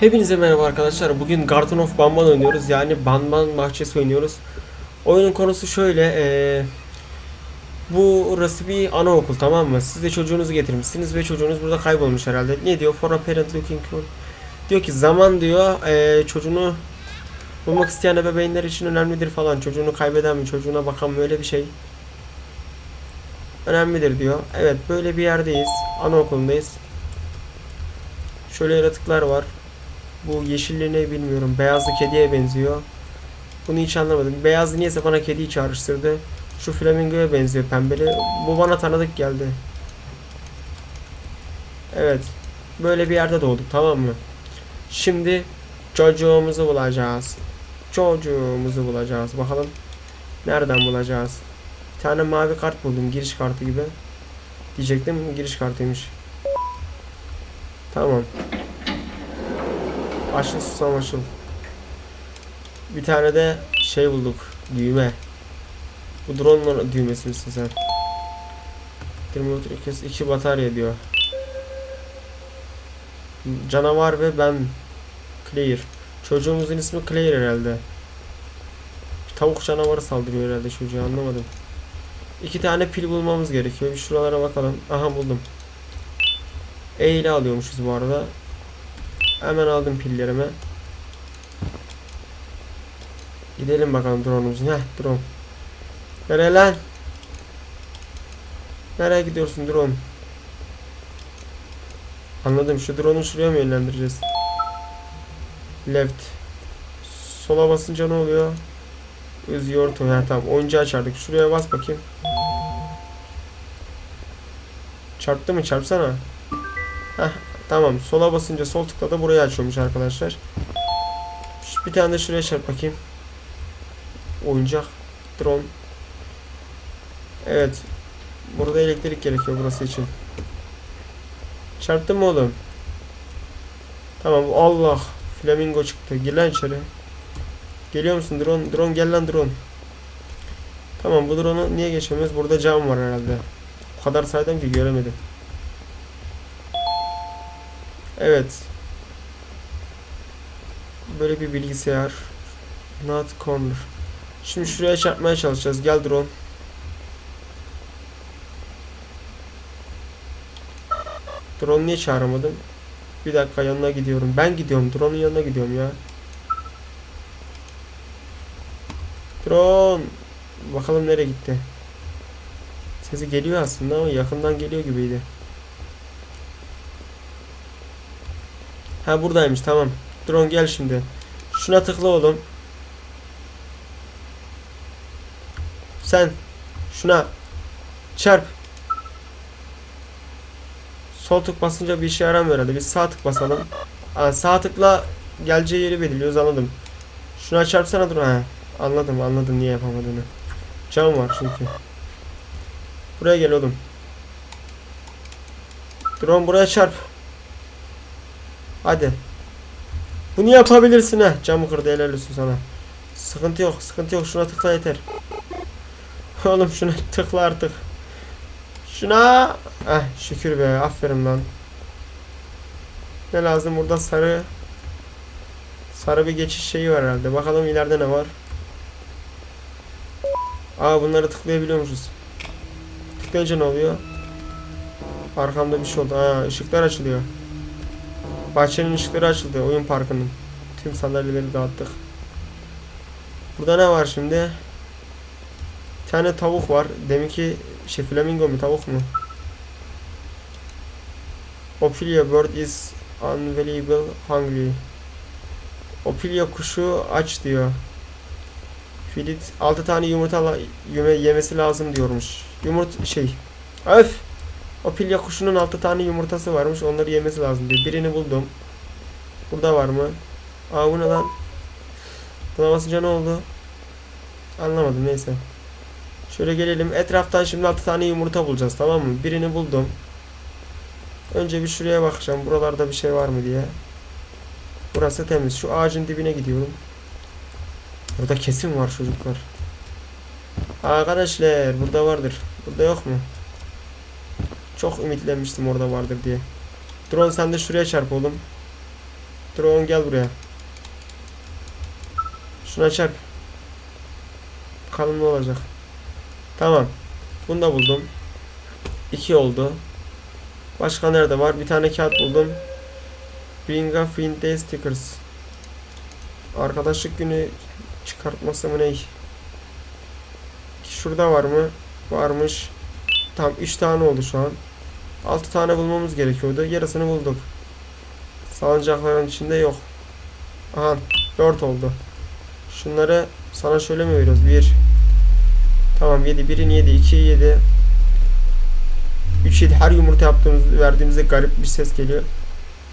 Hepinize merhaba arkadaşlar. Bugün Garden of Banban oynuyoruz. Yani Banban bahçesi oynuyoruz. Oyunun konusu şöyle. eee, bu burası bir anaokul tamam mı? Siz de çocuğunuzu getirmişsiniz ve çocuğunuz burada kaybolmuş herhalde. Ne diyor? For a parent looking for... Diyor ki zaman diyor eee, çocuğunu bulmak isteyen ebeveynler için önemlidir falan. Çocuğunu kaybeden mi? Çocuğuna bakan mı? Öyle bir şey. Önemlidir diyor. Evet böyle bir yerdeyiz. Anaokulundayız. Şöyle yaratıklar var. Bu yeşilli ne bilmiyorum. Beyazlı kediye benziyor. Bunu hiç anlamadım. Beyazlı niyeyse bana kediyi çağrıştırdı. Şu flamingoya benziyor pembeli. Bu bana tanıdık geldi. Evet. Böyle bir yerde doğduk tamam mı? Şimdi çocuğumuzu bulacağız. Çocuğumuzu bulacağız. Bakalım nereden bulacağız? Bir tane mavi kart buldum. Giriş kartı gibi. Diyecektim giriş kartıymış. Tamam. Susam açıl. Bir tane de şey bulduk. Düğme. Bu drone düğmesi misin sen? Termometre kes iki batarya diyor. Canavar ve ben. Clear. Çocuğumuzun ismi Clear herhalde. Tavuk canavarı saldırıyor herhalde çocuğa anlamadım. İki tane pil bulmamız gerekiyor. Bir şuralara bakalım. Aha buldum. E ile alıyormuşuz bu arada. Hemen aldım pillerimi. Gidelim bakalım drone'umuzun. Heh drone. Nereye lan? Nereye gidiyorsun drone? Anladım. Şu drone'u şuraya mı yönlendireceğiz? Left. Sola basınca ne oluyor? Use your toy. Ha tamam. Oyuncağı çağırdık. Şuraya bas bakayım. Çarptı mı? Çarpsana. Heh Tamam sola basınca sol tıkla da burayı açıyormuş arkadaşlar. Bir tane de şuraya çarp bakayım. Oyuncak. Drone. Evet. Burada elektrik gerekiyor burası için. Çarptın mı oğlum? Tamam Allah. Flamingo çıktı. Gir lan içeri. Geliyor musun drone? Drone gel lan drone. Tamam bu drone'u niye geçemiyoruz? Burada cam var herhalde. O kadar saydım ki göremedim. Evet. Böyle bir bilgisayar. Not corner. Şimdi şuraya çarpmaya çalışacağız. Gel drone. Drone niye çağıramadım? Bir dakika yanına gidiyorum. Ben gidiyorum. Drone'un yanına gidiyorum ya. Drone. Bakalım nereye gitti. Sesi geliyor aslında ama yakından geliyor gibiydi. Ha buradaymış tamam. Drone gel şimdi. Şuna tıkla oğlum. Sen şuna çarp. Sol tık basınca bir işe yaramıyor herhalde. Biz sağ tık basalım. Aa, sağ tıkla geleceği yeri belirliyoruz anladım. Şuna çarpsana dur ha. Anladım anladım niye yapamadığını. Cam var çünkü. Buraya gel oğlum. Drone buraya çarp. Hadi. Bunu yapabilirsin ha. Camı kırdı helal olsun sana. Sıkıntı yok sıkıntı yok şuna tıkla yeter. Oğlum şuna tıkla artık. Şuna. Eh şükür be aferin lan. Ne lazım burada sarı. Sarı bir geçiş şeyi var herhalde. Bakalım ileride ne var. Aa bunları tıklayabiliyormuşuz. Tıklayınca ne oluyor? Arkamda bir şey oldu. Aa ışıklar açılıyor. Bahçenin ışıkları açıldı. Oyun parkının. Tüm sandalyeleri dağıttık. Burada ne var şimdi? Bir tane tavuk var. Deminki şey flamingo mu tavuk mu? Ophelia bird is unavailable hungry. Ophelia kuşu aç diyor. Filit 6 tane yumurta yeme yemesi lazım diyormuş. Yumurt şey. Öf. O pilya kuşunun 6 tane yumurtası varmış. Onları yemesi lazım diye. Birini buldum. Burada var mı? Aa bu ne lan? Buna basınca ne oldu? Anlamadım neyse. Şöyle gelelim. Etraftan şimdi 6 tane yumurta bulacağız tamam mı? Birini buldum. Önce bir şuraya bakacağım. Buralarda bir şey var mı diye. Burası temiz. Şu ağacın dibine gidiyorum. Burada kesin var çocuklar. Arkadaşlar burada vardır. Burada yok mu? Çok ümitlenmiştim orada vardır diye. Drone sen de şuraya çarp oğlum. Drone gel buraya. Şuna çarp. Bakalım ne olacak. Tamam. Bunu da buldum. 2 oldu. Başka nerede var? Bir tane kağıt buldum. Bring a friend day stickers. Arkadaşlık günü çıkartması mı ne? Şurada var mı? Varmış. Tam 3 tane oldu şu an. 6 tane bulmamız gerekiyordu. Yarısını bulduk. Salıncakların içinde yok. Aha 4 oldu. Şunları sana şöyle mi veriyoruz? 1 Tamam 7. Birini 7. 2 7. 3 7. Her yumurta yaptığımız verdiğimizde garip bir ses geliyor.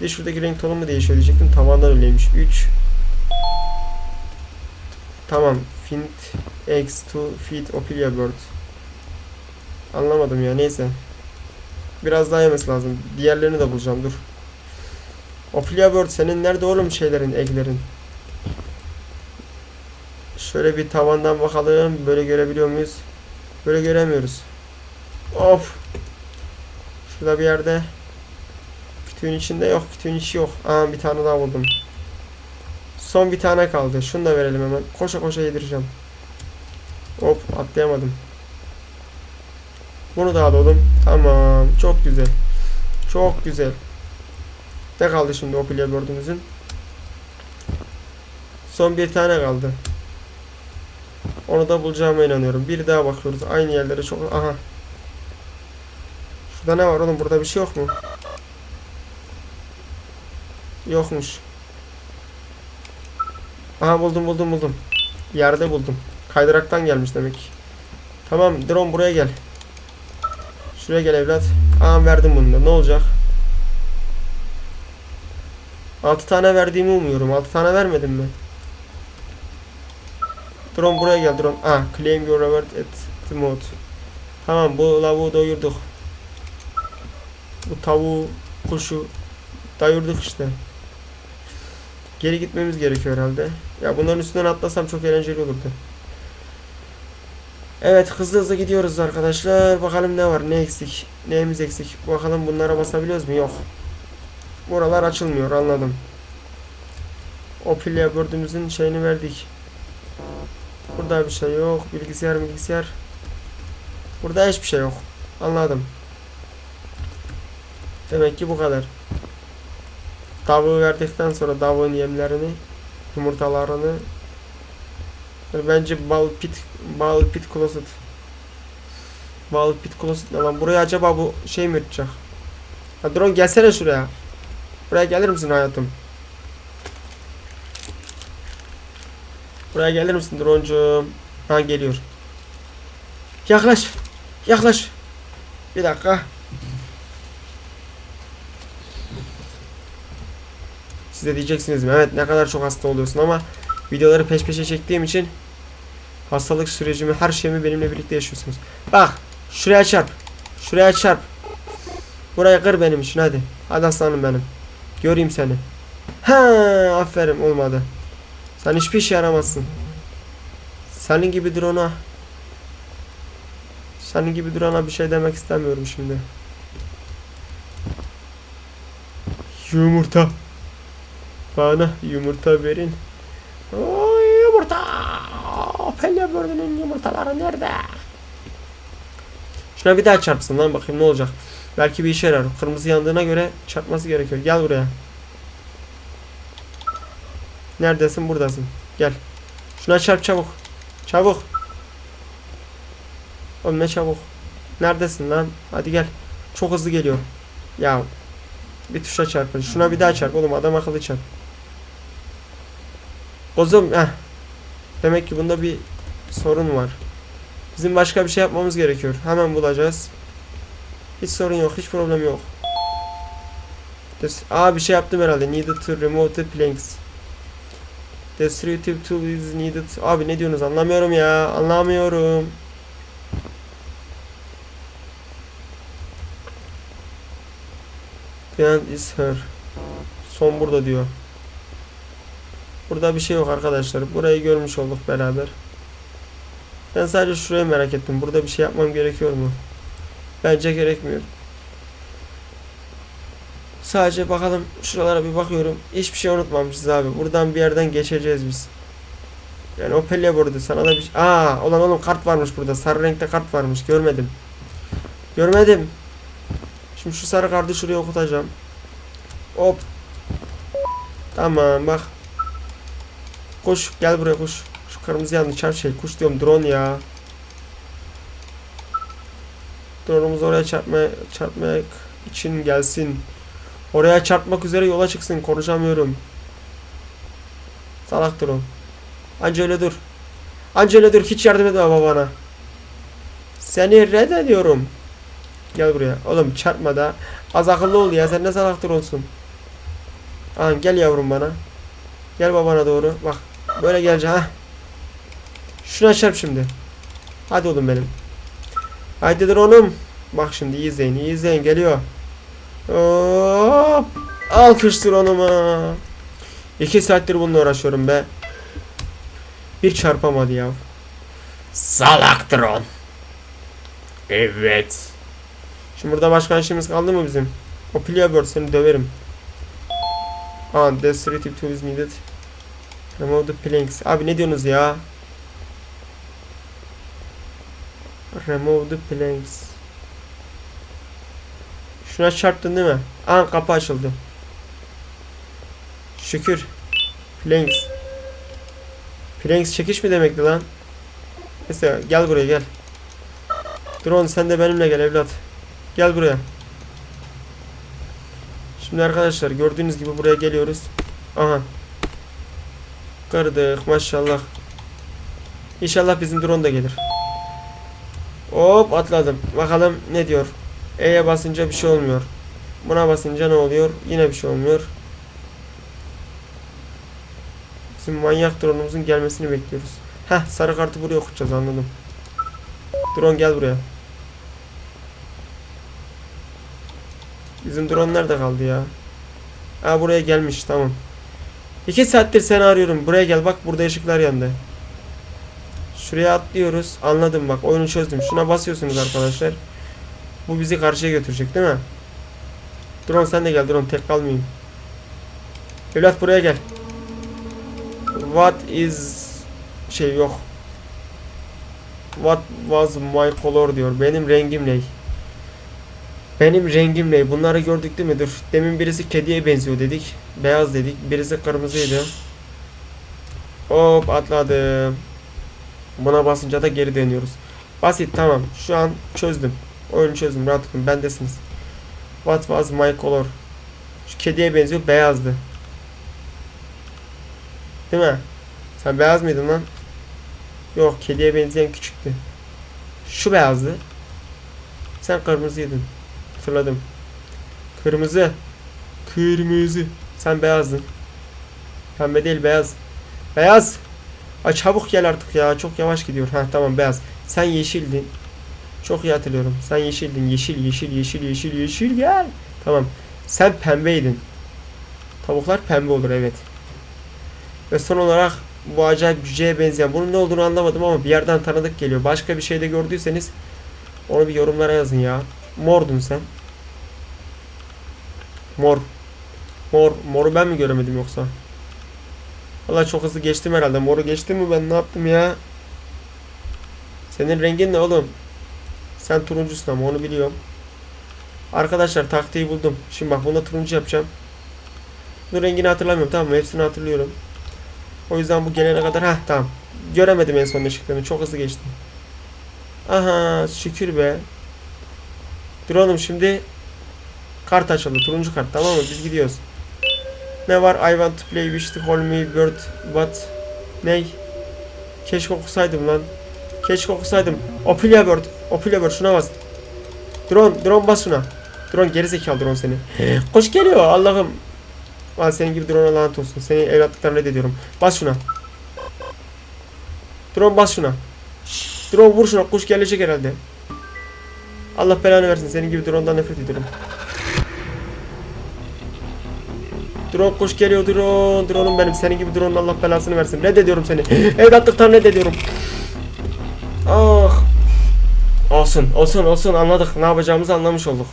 Bir şuradaki renk tonu mu değişiyor diyecektim. Tavandan öyleymiş. 3 Tamam. Fint X to feed Ophelia bird. Anlamadım ya neyse. Biraz daha yemesi lazım. Diğerlerini de bulacağım dur. Ophelia bird senin nerede oğlum şeylerin, eglerin? Şöyle bir tavandan bakalım. Böyle görebiliyor muyuz? Böyle göremiyoruz. Of. Şurada bir yerde. Kütüğün içinde yok. Kütüğün içi yok. Aa bir tane daha buldum. Son bir tane kaldı. Şunu da verelim hemen. Koşa koşa yedireceğim. Hop atlayamadım. Bunu da alalım. Tamam. Çok güzel. Çok güzel. Ne kaldı şimdi o gördüğümüzün? Son bir tane kaldı. Onu da bulacağıma inanıyorum. Bir daha bakıyoruz. Aynı yerlere çok... Aha. Şurada ne var oğlum? Burada bir şey yok mu? Yokmuş. Aha buldum buldum buldum. Yerde buldum. Kaydıraktan gelmiş demek. Tamam drone buraya gel. Şuraya gel evlat. Aa verdim bunu da. Ne olacak? 6 tane verdiğimi umuyorum. 6 tane vermedim mi? Drone buraya gel drone. Ah claim your reward at the mode. Tamam bu lavuğu doyurduk. Bu tavuğu, kuşu doyurduk işte. Geri gitmemiz gerekiyor herhalde. Ya bunların üstünden atlasam çok eğlenceli olurdu. Evet hızlı hızlı gidiyoruz arkadaşlar. Bakalım ne var ne eksik. Neyimiz eksik. Bakalım bunlara basabiliyoruz mu? Yok. Buralar açılmıyor anladım. O pilya gördüğümüzün şeyini verdik. Burada bir şey yok. Bilgisayar bilgisayar. Burada hiçbir şey yok. Anladım. Demek ki bu kadar. Tavuğu verdikten sonra tavuğun yemlerini, yumurtalarını bence bal pit bal pit closet bal pit closet lan buraya acaba bu şey mi yapacak? Ha drone gelsene şuraya. Buraya gelir misin hayatım? Buraya gelir misin drone'cum? Ha geliyor. Yaklaş. Yaklaş. Bir dakika. Siz de diyeceksiniz mi? Evet ne kadar çok hasta oluyorsun ama videoları peş peşe çektiğim için hastalık sürecimi, her şeyimi benimle birlikte yaşıyorsunuz. Bak şuraya çarp. Şuraya çarp. Buraya kır benim için hadi. Hadi aslanım benim. Göreyim seni. Ha, aferin olmadı. Sen hiçbir işe yaramazsın. Senin gibi drone'a senin gibi durana bir şey demek istemiyorum şimdi. Yumurta. Bana yumurta verin. Oo, yumurta. Pelle bördünün yumurtaları nerede? Şuna bir daha çarpsın lan bakayım ne olacak. Belki bir işe yarar. Kırmızı yandığına göre çarpması gerekiyor. Gel buraya. Neredesin? Buradasın. Gel. Şuna çarp çabuk. Çabuk. Oğlum ne çabuk. Neredesin lan? Hadi gel. Çok hızlı geliyor. Ya. Bir tuşa çarpın. Şuna bir daha çarp oğlum. Adam akıllı çarp. Ozum heh. Demek ki bunda bir sorun var. Bizim başka bir şey yapmamız gerekiyor. Hemen bulacağız. Hiç sorun yok. Hiç problem yok. Aa bir şey yaptım herhalde. Needed to remove the planks. Destructive tool is needed. Abi ne diyorsunuz anlamıyorum ya. Anlamıyorum. The end is her. Son burada diyor. Burada bir şey yok arkadaşlar. Burayı görmüş olduk beraber. Ben sadece şurayı merak ettim. Burada bir şey yapmam gerekiyor mu? Bence gerekmiyor. Sadece bakalım şuralara bir bakıyorum. Hiçbir şey unutmamışız abi. Buradan bir yerden geçeceğiz biz. Yani Opel'e burada sana da bir şey- Aa, olan oğlum kart varmış burada. Sarı renkte kart varmış. Görmedim. Görmedim. Şimdi şu sarı kartı şuraya okutacağım. Hop. Tamam bak. Koş gel buraya koş. Şu kırmızı yandı çarp şey. Kuş diyorum drone ya. Drone'umuz oraya çarpmaya, çarpmak için gelsin. Oraya çarpmak üzere yola çıksın. Konuşamıyorum. Salak drone. Anca öyle dur. Anca öyle dur. Hiç yardım etme babana. Seni reddediyorum. Gel buraya. Oğlum çarpma da. Az akıllı ol ya. Sen ne salak drone'sun. Aha, gel yavrum bana. Gel babana doğru. Bak. Böyle geleceksin ha. Şuna çarp şimdi. Hadi oğlum benim. Haydi drone'um. Bak şimdi iyi izleyin. iyi izleyin. Geliyor. Hop. Alkış drone'uma. İki saattir bununla uğraşıyorum be. Bir çarpamadı ya. Salak drone. Evet. Şimdi burada başka işimiz kaldı mı bizim? O Pliabird seni döverim. Aa, destructive tools needed. Remove the planks. Abi ne diyorsunuz ya? Remove the planks. Şuna çarptın değil mi? Aa kapı açıldı. Şükür. Planks. Planks çekiş mi demekti lan? Neyse gel buraya gel. Drone sen de benimle gel evlat. Gel buraya. Şimdi arkadaşlar gördüğünüz gibi buraya geliyoruz. Aha. Kırdık maşallah. İnşallah bizim drone da gelir. Hop atladım. Bakalım ne diyor. E'ye basınca bir şey olmuyor. Buna basınca ne oluyor? Yine bir şey olmuyor. Bizim manyak drone'umuzun gelmesini bekliyoruz. Heh sarı kartı buraya okutacağız anladım. Drone gel buraya. Bizim drone nerede kaldı ya? Aa buraya gelmiş tamam. İki saattir seni arıyorum. Buraya gel bak burada ışıklar yandı. Şuraya atlıyoruz. Anladım bak oyunu çözdüm. Şuna basıyorsunuz arkadaşlar. Bu bizi karşıya götürecek değil mi? Drone sen de gel drone tek kalmayayım. Evlat buraya gel. What is şey yok. What was my color diyor. Benim rengim ne? Benim rengim ne? Bunları gördük değil mi? Dur. Demin birisi kediye benziyor dedik. Beyaz dedik. Birisi kırmızıydı. Hop atladım. Buna basınca da geri dönüyoruz. Basit tamam. Şu an çözdüm. Oyunu çözdüm. Rahat olun. Bendesiniz. What was my color? Şu kediye benziyor. Beyazdı. Değil mi? Sen beyaz mıydın lan? Yok kediye benzeyen küçüktü. Şu beyazdı. Sen kırmızıydın. Hatırladım. Kırmızı. Kırmızı. Sen beyazdın. Pembe değil beyaz. Beyaz. Ay çabuk gel artık ya. Çok yavaş gidiyor. Ha tamam beyaz. Sen yeşildin. Çok iyi hatırlıyorum. Sen yeşildin. Yeşil yeşil yeşil yeşil yeşil gel. Tamam. Sen pembeydin. Tavuklar pembe olur evet. Ve son olarak bu acayip cüceye benzeyen bunun ne olduğunu anlamadım ama bir yerden tanıdık geliyor. Başka bir şey de gördüyseniz onu bir yorumlara yazın ya. Mordun sen. Mor. Mor. Moru ben mi göremedim yoksa? Valla çok hızlı geçtim herhalde. Moru geçtim mi ben ne yaptım ya? Senin rengin ne oğlum? Sen turuncusun ama onu biliyorum. Arkadaşlar taktiği buldum. Şimdi bak bunda turuncu yapacağım. Bunun rengini hatırlamıyorum tamam mı? Hepsini hatırlıyorum. O yüzden bu gelene kadar ha tamam. Göremedim en son ışıklarını. Çok hızlı geçtim. Aha şükür be. Drone'um şimdi kart açıldı. Turuncu kart tamam mı? Biz gidiyoruz. Ne var? I want to play wish to call me bird but ney? Keşke okusaydım lan. Keşke okusaydım. Ophelia bird. Ophelia bird şuna bas. Drone, drone bas şuna. Drone gerizekalı drone seni. Koş geliyor Allah'ım. Al senin gibi drone'a lanet olsun. Seni evlatlıktan reddediyorum. Bas şuna. Drone bas şuna. Drone vur şuna. Kuş gelecek herhalde. Allah belanı versin. Senin gibi drone'dan nefret ediyorum. Drone kuş geliyor drone. Drone'um benim. Senin gibi drone'un Allah belasını versin. Reddediyorum seni. Evlatlıktan reddediyorum. Ah. Olsun. Olsun. Olsun. Anladık. Ne yapacağımızı anlamış olduk.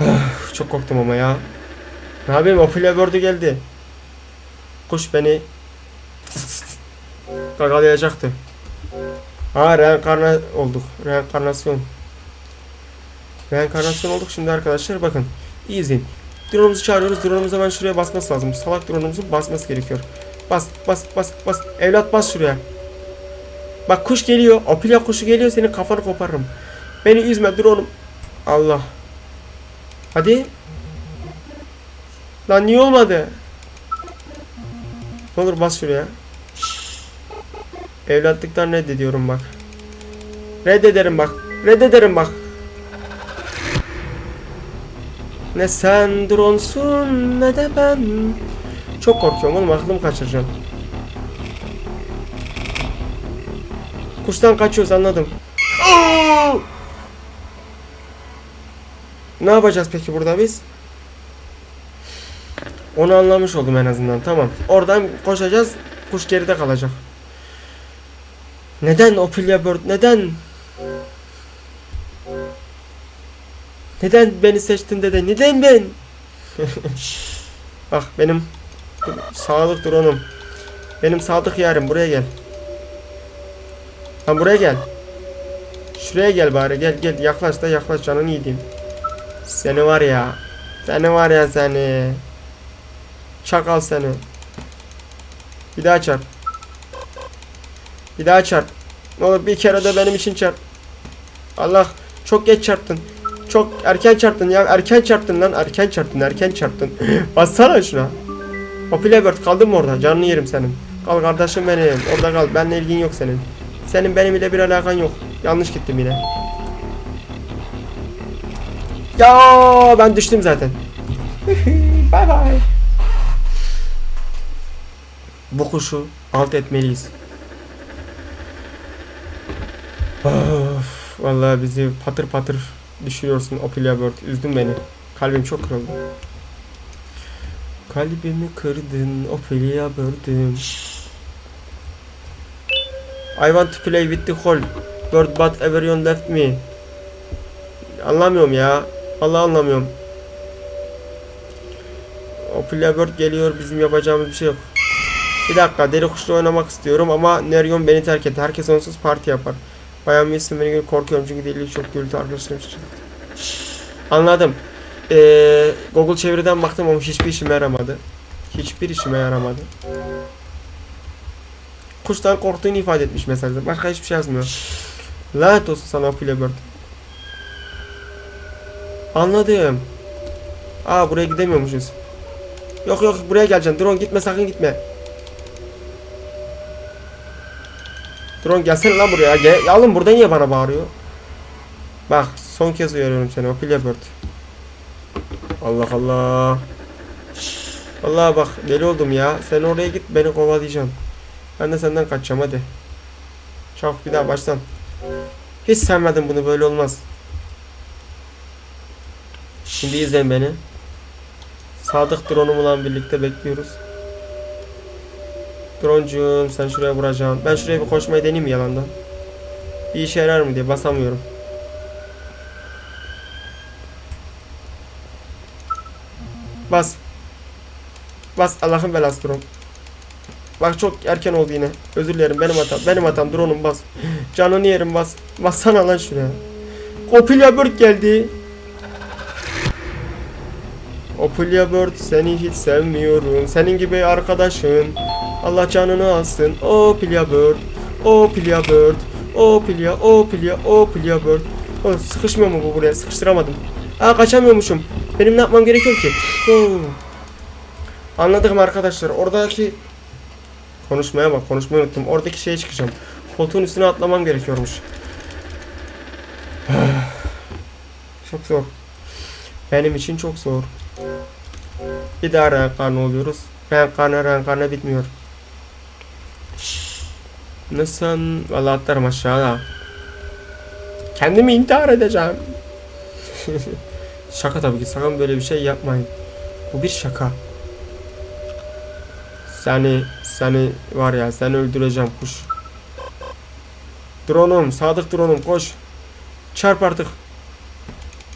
çok korktum ama ya. Ne yapayım Ophelia Bird'ü geldi. Kuş beni gagalayacaktı. Ha reenkarna olduk. Reenkarnasyon. Reenkarnasyon olduk şimdi arkadaşlar bakın. İzleyin. Drone'umuzu çağırıyoruz. Drone'umuz hemen şuraya basması lazım. Salak drone'umuzun basması gerekiyor. Bas bas bas bas. Evlat bas şuraya. Bak kuş geliyor. Ophelia kuşu geliyor. Senin kafanı koparırım. Beni üzme drone'um. Allah. Hadi. Lan niye olmadı? Ne olur bas şuraya. Evlatlıktan reddediyorum bak. Reddederim bak. Reddederim bak. Ne sen dronesun ne de ben. Çok korkuyorum oğlum aklımı kaçıracağım. Kuştan kaçıyoruz anladım. Ne yapacağız peki burada biz? Onu anlamış oldum en azından. Tamam. Oradan koşacağız. Kuş geride kalacak. Neden Ophelia Bird? Neden? Neden beni seçtin dede? Neden ben? Bak benim sağlık drone'um. Benim sadık yarim buraya gel. Lan buraya gel. Şuraya gel bari gel gel yaklaş da yaklaş canını yediğim. Seni var ya. Seni var ya seni. Çakal seni. Bir daha çarp. Bir daha çarp. Ne olur bir kere de benim için çarp. Allah çok geç çarptın. Çok erken çarptın ya. Erken çarptın lan. Erken çarptın. Erken çarptın. Bassana şuna. Opile Bird kaldın mı orada? Canını yerim senin. Kal kardeşim benim. Orada kal. Benimle ilgin yok senin. Senin benim ile bir alakan yok. Yanlış gittim yine. Ya ben düştüm zaten. bye bye. Bu kuşu alt etmeliyiz. Of, vallahi bizi patır patır düşürüyorsun Ophelia Bird. Üzdün beni. Kalbim çok kırıldı. Kalbimi kırdın Ophelia Bird'üm. I want to play with the whole bird but everyone left me. Anlamıyorum ya. Allah anlamıyorum. Ophelia Bird geliyor bizim yapacağımız bir şey yok. Bir dakika deli kuşla oynamak istiyorum ama Neryon beni terk etti. Herkes onsuz parti yapar. Bayan Wilson beni görüp korkuyorum çünkü deli çok gürültü arkadaşlarım için. Anladım. Ee, Google çeviriden baktım ama hiçbir işime yaramadı. Hiçbir işime yaramadı. Kuştan korktuğunu ifade etmiş mesajda. Başka hiçbir şey yazmıyor. Lanet olsun sana Ophelia Bird. Anladım. Aa buraya gidemiyormuşuz. Yok yok buraya geleceksin. Drone gitme sakın gitme. Drone gelsene lan buraya. Gel. Ya oğlum burada niye bana bağırıyor? Bak son kez uyarıyorum seni Ophelia Bird. Allah Allah. Allah bak deli oldum ya. Sen oraya git beni kovalayacaksın. Ben de senden kaçacağım hadi. Çabuk bir daha baştan. Hiç sevmedim bunu böyle olmaz. Şimdi izleyin beni. Sadık drone'umla birlikte bekliyoruz. Droncuğum sen şuraya vuracaksın. Ben şuraya bir koşmayı deneyeyim mi yalandan? Bir işe yarar mı diye basamıyorum. Bas. Bas Allah'ın belası drone. Bak çok erken oldu yine. Özür dilerim benim hatam. Benim hatam drone'um bas. Canını yerim bas. Bassana lan şuraya. Ophelia Bird geldi. Ophelia Bird seni hiç sevmiyorum. Senin gibi arkadaşın. Allah canını alsın. Ophelia Bird. Ophelia Bird. Ophelia, Ophelia, Ophelia Bird. Oh, sıkışmıyor mu bu buraya? Sıkıştıramadım. Aa kaçamıyormuşum. Benim ne yapmam gerekiyor ki? Oo. Anladım arkadaşlar. Oradaki konuşmaya bak. Konuşmayı unuttum. Oradaki şeye çıkacağım. Koltuğun üstüne atlamam gerekiyormuş. çok zor. Benim için çok zor. Bir daha reenkarne oluyoruz. Reenkarne reenkarne bitmiyor. Nasıl? Valla atlarım aşağıda. Kendimi intihar edeceğim. şaka tabii ki. Sakın böyle bir şey yapmayın. Bu bir şaka. Seni, seni var ya seni öldüreceğim kuş. Drone'um, sadık drone'um koş. Çarp artık.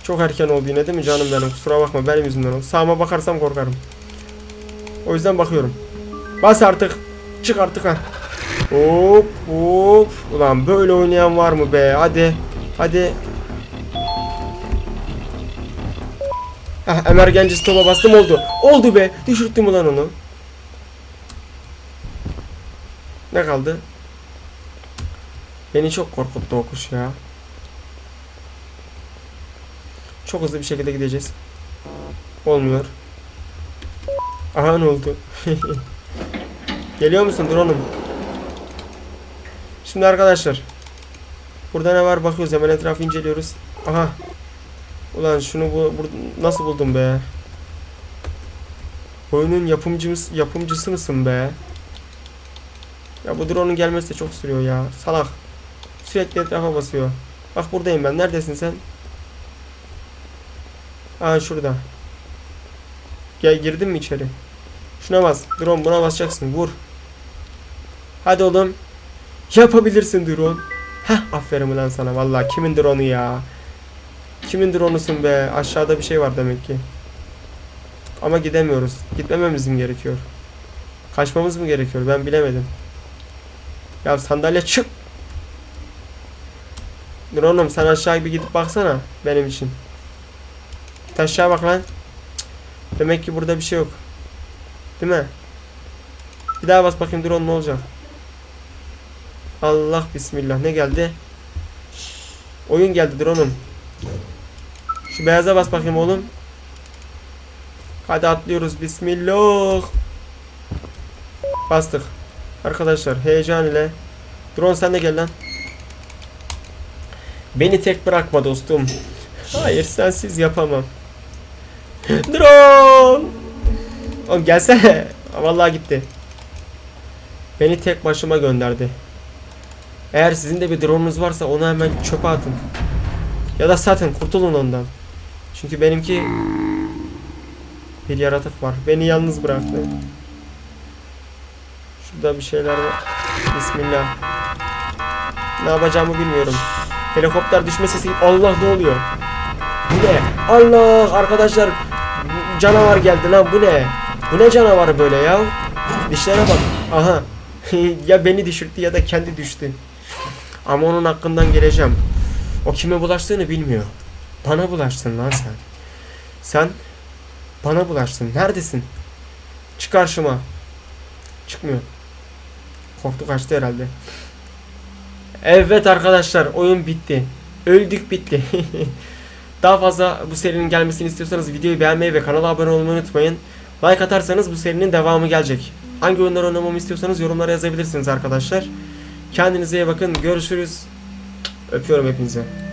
Çok erken oldu yine değil mi canım benim? Kusura bakma benim yüzümden oldu. Sağıma bakarsam korkarım. O yüzden bakıyorum. Bas artık. Çık artık ha. Hop hop. Ulan böyle oynayan var mı be? Hadi. Hadi. Heh, emergenci stopa bastım oldu. Oldu be. Düşürttüm ulan onu. Ne kaldı? Beni çok korkuttu o kuş ya. Çok hızlı bir şekilde gideceğiz. Olmuyor. Aha ne oldu? Geliyor musun drone'um? Şimdi arkadaşlar. Burada ne var bakıyoruz hemen etrafı inceliyoruz. Aha. Ulan şunu bu, bur- nasıl buldum be? Oyunun yapımcımız yapımcısı mısın be? Ya bu drone'un gelmesi de çok sürüyor ya. Salak. Sürekli etrafa basıyor. Bak buradayım ben. Neredesin sen? Aa şurada. Gel girdin mi içeri? Şuna bas. Drone buna basacaksın. Vur. Hadi oğlum. Yapabilirsin drone. Heh aferin lan sana. Vallahi kimin drone'u ya? Kimin drone'usun be? Aşağıda bir şey var demek ki. Ama gidemiyoruz. Gitmememiz mi gerekiyor? Kaçmamız mı gerekiyor? Ben bilemedim. Ya sandalye çık. Drone'um sen aşağı bir gidip baksana benim için. Git aşağı bak lan. Demek ki burada bir şey yok. Değil mi? Bir daha bas bakayım drone ne olacak? Allah bismillah ne geldi? Oyun geldi drone'um. Şu beyaza bas bakayım oğlum. Hadi atlıyoruz bismillah. Bastık. Arkadaşlar heyecan ile. Drone sen de gel lan. Beni tek bırakma dostum. Hayır sensiz yapamam. Drone! Oğlum gelsene. Vallahi gitti. Beni tek başıma gönderdi. Eğer sizin de bir drone'unuz varsa onu hemen çöpe atın. Ya da satın kurtulun ondan. Çünkü benimki bir yaratık var. Beni yalnız bıraktı. Şurada bir şeyler var. Bismillah. Ne yapacağımı bilmiyorum. Helikopter düşme sesi. Allah ne oluyor? Bu ne? Allah arkadaşlar canavar geldi lan bu ne? Bu ne canavar böyle ya? Dişlere bak. Aha. ya beni düşürttü ya da kendi düştü. Ama onun hakkından geleceğim. O kime bulaştığını bilmiyor. Bana bulaştın lan sen. Sen bana bulaştın. Neredesin? Çık karşıma. Çıkmıyor. Korktu kaçtı herhalde. Evet arkadaşlar oyun bitti. Öldük bitti. Daha fazla bu serinin gelmesini istiyorsanız videoyu beğenmeyi ve kanala abone olmayı unutmayın. Like atarsanız bu serinin devamı gelecek. Hangi oyunlar oynamamı istiyorsanız yorumlara yazabilirsiniz arkadaşlar. Kendinize iyi bakın. Görüşürüz. Öpüyorum hepinize.